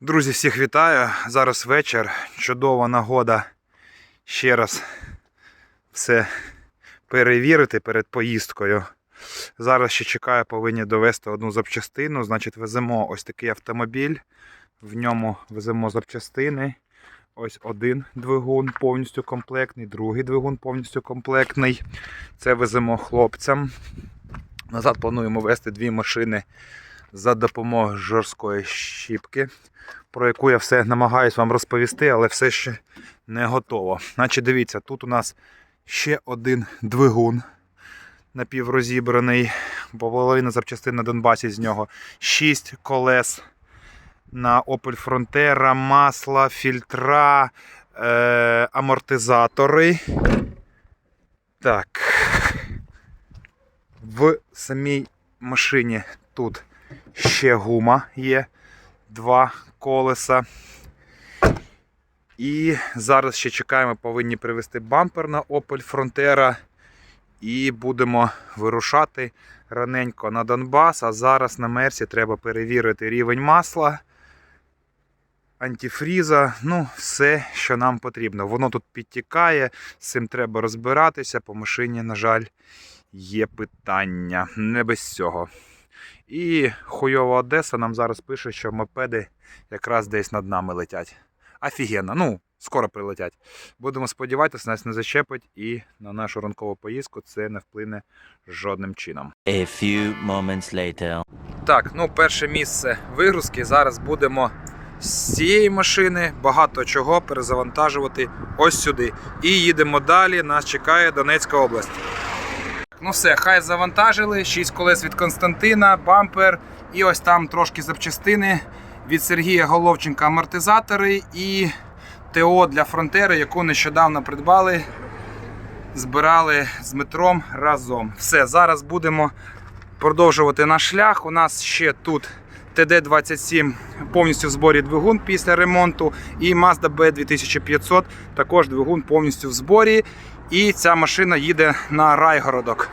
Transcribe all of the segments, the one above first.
Друзі, всіх вітаю. Зараз вечір. Чудова нагода ще раз все перевірити перед поїздкою. Зараз ще чекаю, повинні довести одну запчастину. Значить, веземо ось такий автомобіль. В ньому веземо запчастини. Ось один двигун повністю комплектний, другий двигун повністю комплектний. Це веземо хлопцям. Назад плануємо вести дві машини за допомогою жорсткої щіпки, про яку я все намагаюсь вам розповісти, але все ще не готово. Значить, дивіться, тут у нас ще один двигун напіврозібраний, половина запчастин на Донбасі з нього. 6 колес на Opel Frontera, масла, фільтра, е- амортизатори. Так. В самій машині тут ще гума є, два колеса. І зараз ще чекаємо, повинні привезти бампер на Opel Frontera. І будемо вирушати раненько на Донбас. А зараз на Мерсі треба перевірити рівень масла, антифріза, ну, все, що нам потрібно. Воно тут підтікає, з цим треба розбиратися. По машині, на жаль, є питання. Не без цього. І хуйова Одеса нам зараз пише, що мопеди якраз десь над нами летять. Офігенно, ну, скоро прилетять. Будемо сподіватися, нас не зачепить і на нашу ранкову поїздку це не вплине жодним чином. A few moments later. Так, ну перше місце вигрузки. Зараз будемо з цієї машини багато чого перезавантажувати ось сюди. І їдемо далі. Нас чекає Донецька область. Ну все, хай завантажили. 6 колес від Константина, бампер. І ось там трошки запчастини від Сергія Головченка амортизатори і ТО для фронтери, яку нещодавно придбали. Збирали з метром разом. Все, зараз будемо продовжувати наш шлях. У нас ще тут ТД-27 повністю в зборі двигун після ремонту. І Mazda B2500 також двигун повністю в зборі. І ця машина їде на Райгородок.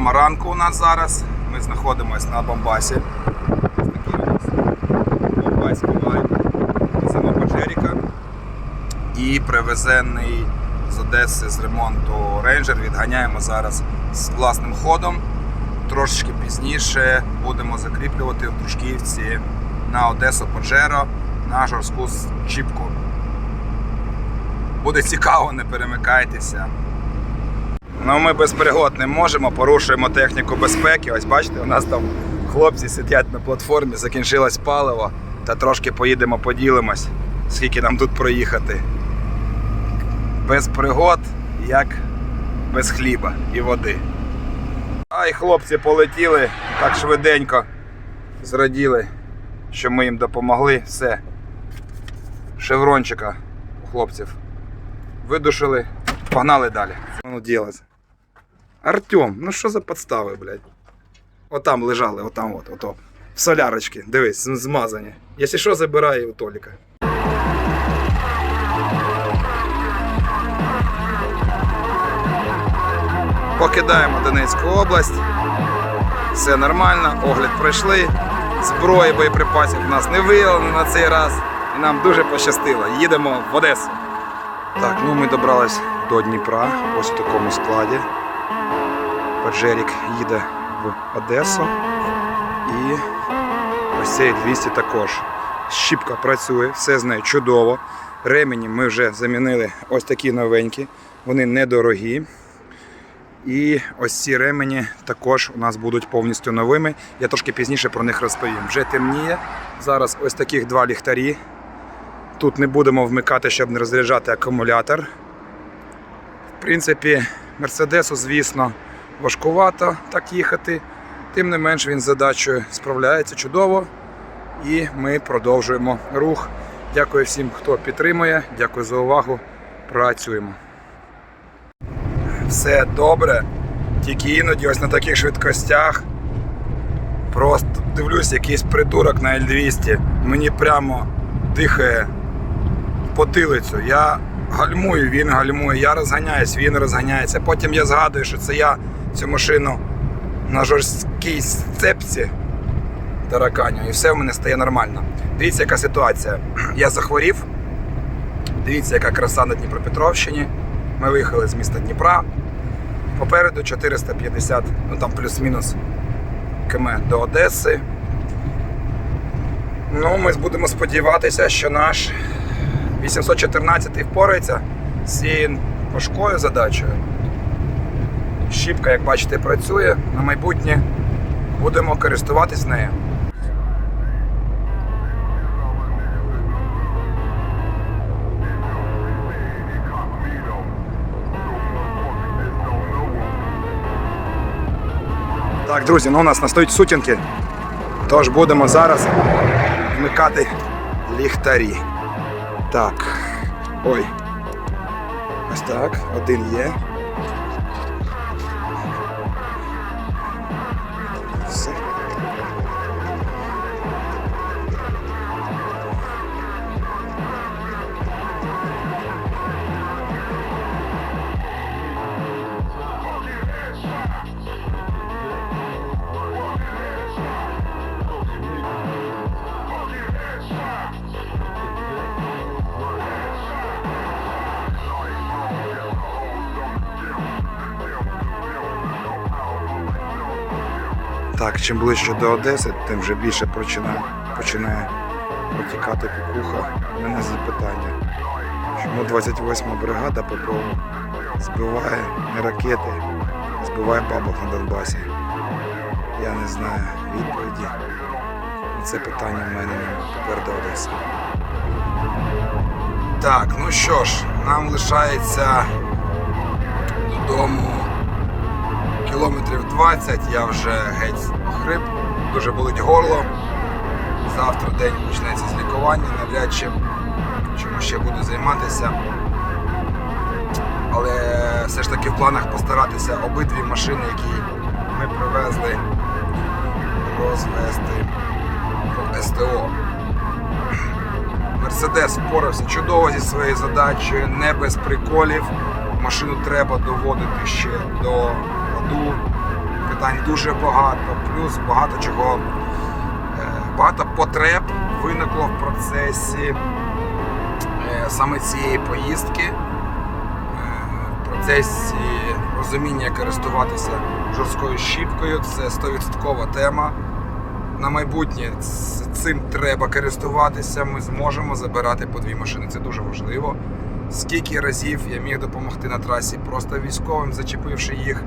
Сьома ранку у нас зараз. Ми знаходимося на Бомбасі. Ось такий у нас бомбайський вайб. Веземо Паджеріка. І привезений з Одеси з ремонту рейнджер. Відганяємо зараз з власним ходом. Трошечки пізніше будемо закріплювати в Дружківці на Одесу Паджеро на жорстку чіпку. Буде цікаво, не перемикайтеся. Ну, ми без пригод не можемо, порушуємо техніку безпеки. Ось бачите, у нас там хлопці сидять на платформі, закінчилось паливо, та трошки поїдемо, поділимось, скільки нам тут проїхати. Без пригод, як без хліба і води. Ай, хлопці полетіли так швиденько, зраділи. що ми їм допомогли. Все. Шеврончика у хлопців. Видушили, погнали далі. Ну, ділать. Артем, ну що за подстави, блядь? Отам лежали, отам от, ото. В солярочці, дивись, змазані. Якщо що, забирай у Толіка. Покидаємо Донецьку область. Все нормально, огляд пройшли. Зброї, боєприпасів нас не виявлено на цей раз. І нам дуже пощастило. Їдемо в Одесу. Так, ну ми добрались до Дніпра, ось у такому складі. Паджерік їде в Одесу. І ось цей 200 також. Щіпка працює, все з нею чудово. Ремені ми вже замінили ось такі новенькі, вони недорогі. І ось ці ремені також у нас будуть повністю новими. Я трошки пізніше про них розповім. Вже темніє. Зараз ось таких два ліхтарі. Тут не будемо вмикати, щоб не розряджати акумулятор. В принципі, Мерседесу, звісно, важкувато так їхати. Тим не менш він з задачею справляється чудово. І ми продовжуємо рух. Дякую всім, хто підтримує. Дякую за увагу. Працюємо. Все добре. Тільки іноді ось на таких швидкостях. Просто дивлюсь, якийсь придурок на L200. Мені прямо дихає потилицю. Я гальмую, він гальмує, я розганяюсь, він розганяється. Потім я згадую, що це я цю машину на жорсткій сцепці тараканю, і все в мене стає нормально. Дивіться, яка ситуація. Я захворів. Дивіться, яка краса на Дніпропетровщині. Ми виїхали з міста Дніпра. Попереду 450, ну там плюс-мінус км до Одеси. Ну, ми будемо сподіватися, що наш 814 впорається з цією важкою задачею. Щіпка, як бачите, працює. На майбутнє будемо користуватись нею. Так, друзі, ну у нас настають сутінки. Тож будемо зараз вмикати ліхтарі. Так. Ой. Ось так. Один є. Так, чим ближче до Одеси, тим вже більше починає, починає протікати кукуха. У мене запитання. Чому 28-ма бригада ППО збиває не ракети, збиває бабок на Донбасі? Я не знаю відповіді. Це питання в мене. Тепер до Одеси. Так, ну що ж, нам лишається додому кілометрів 20, я вже геть охрип, дуже болить горло. Завтра день почнеться з лікування, навряд чи чому ще буду займатися. Але все ж таки в планах постаратися обидві машини, які ми привезли, розвести по СТО. Мерседес впорався чудово зі своєю задачею, не без приколів. Машину треба доводити ще до ладу. Питань дуже багато, плюс багато чого, е, багато потреб виникло в процесі е, саме цієї поїздки, е, в процесі розуміння як користуватися жорсткою щіпкою. Це 100% тема. На майбутнє цим треба користуватися. Ми зможемо забирати по дві машини. Це дуже важливо. Скільки разів я міг допомогти на трасі просто військовим, зачепивши їх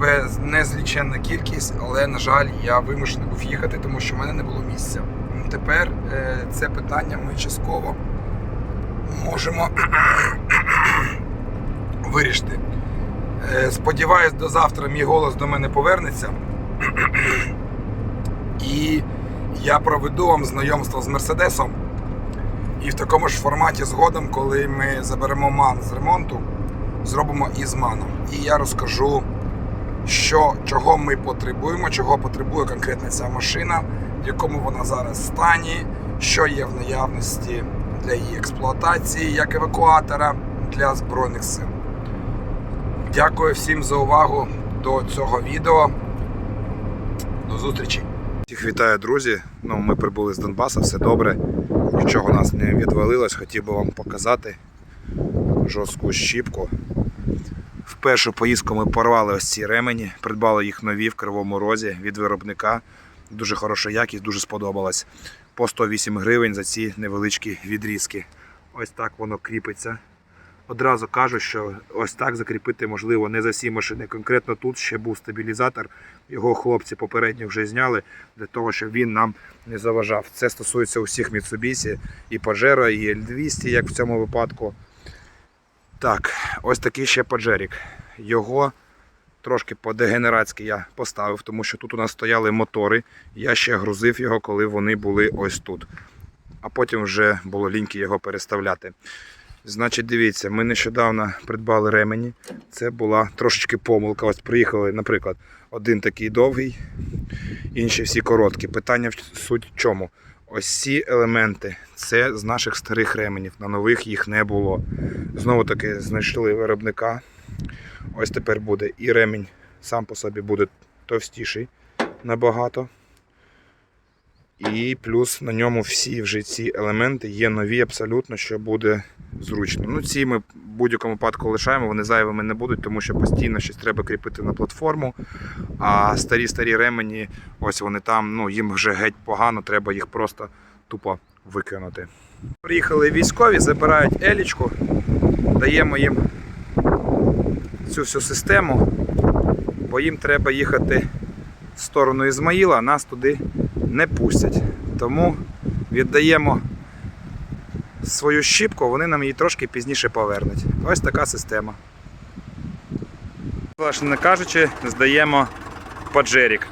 без незліченна кількість, але на жаль, я вимушений був їхати, тому що в мене не було місця. Тепер е, це питання ми частково можемо вирішити. Е, Сподіваюсь, до завтра мій голос до мене повернеться. І я проведу вам знайомство з Мерседесом. І в такому ж форматі згодом, коли ми заберемо ман з ремонту, зробимо і з маном. І я розкажу, що, чого ми потребуємо, чого потребує конкретно ця машина, в якому вона зараз стані, що є в наявності для її експлуатації як евакуатора для Збройних сил. Дякую всім за увагу до цього відео. До зустрічі! Всіх вітаю, друзі. Ну, ми прибули з Донбаса, все добре. Нічого нас не відвалилось, хотів би вам показати жорстку щіпку. Першу поїздку ми порвали ось ці ремені, придбали їх нові в Кривому Розі від виробника. Дуже хороша якість, дуже сподобалась. По 108 гривень за ці невеличкі відрізки. Ось так воно кріпиться. Одразу кажу, що ось так закріпити можливо не за всі машини. Конкретно тут ще був стабілізатор. Його хлопці попередньо вже зняли для того, щоб він нам не заважав. Це стосується усіх Mitsubishi, і Pajero, і L200, як в цьому випадку. Так, ось такий ще Pajero. Його трошки по-дегенератськи я поставив, тому що тут у нас стояли мотори. Я ще грузив його, коли вони були ось тут. А потім вже було ліньки його переставляти. Значить, дивіться, ми нещодавно придбали ремені. Це була трошечки помилка. Ось приїхали, наприклад, один такий довгий, інші всі короткі. Питання в суть чому? Ось ці елементи це з наших старих ременів, на нових їх не було. Знову таки знайшли виробника. Ось тепер буде і ремінь сам по собі буде товстіший набагато. І плюс на ньому всі вже ці елементи є нові абсолютно, що буде зручно. Ну, ці ми в будь-якому випадку лишаємо, вони зайвими не будуть, тому що постійно щось треба кріпити на платформу. А старі-старі ремені, ось вони там, ну їм вже геть погано, треба їх просто тупо викинути. Приїхали військові, забирають елічку, даємо їм цю всю систему, бо їм треба їхати в сторону Ізмаїла, а нас туди не пустять. Тому віддаємо свою щіпку, вони нам її трошки пізніше повернуть. Ось така система. Власне кажучи, здаємо Паджерік.